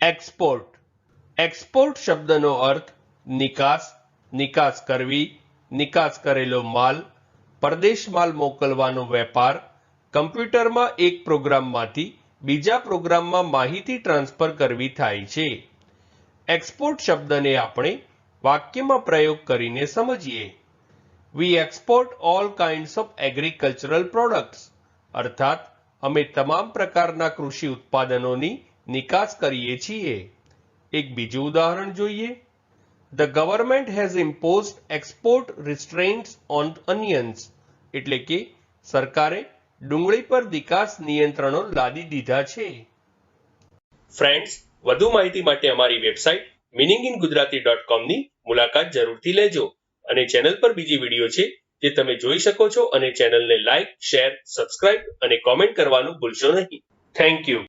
Export export શબ્દનો અર્થ નિકાસ નિકાસ કરવી, નિકાસ કરેલો માલ, પરદેશ માલ મોકલવાનો વેપાર, કમ્પ્યુટરમાં એક પ્રોગ્રામમાંથી બીજા પ્રોગ્રામમાં માહિતી ટ્રાન્સફર કરવી થાય છે. એક્સપોર્ટ શબ્દને આપણે વાક્યમાં પ્રયોગ કરીને સમજીએ. We export all kinds of agricultural products અર્થાત, અમે તમામ પ્રકારના કૃષિ ઉત્પાદનોની નિકાસ કરીએ છીએ. એક બીજું ઉદાહરણ જોઈએ. The government has imposed export restraints on onions એટલે કે સરકારે ડુંગળી પર નિકાસ નિયંત્રણો લાદી દીધા છે. ફ્રેન્ડ્સ વધુ માહિતી માટે અમારી website meaning in Gujarati dot કોમની મુલાકાત જરૂરથી લેજો. અને ચેનલ પર બીજી વીડિયો છે જે તમે જોઈ શકો છો. અને ચેનલને લાઇક શેર સબસ્ક્રાઇબ અને કોમેન્ટ કરવાનું ભૂલશો નહીં. Thank you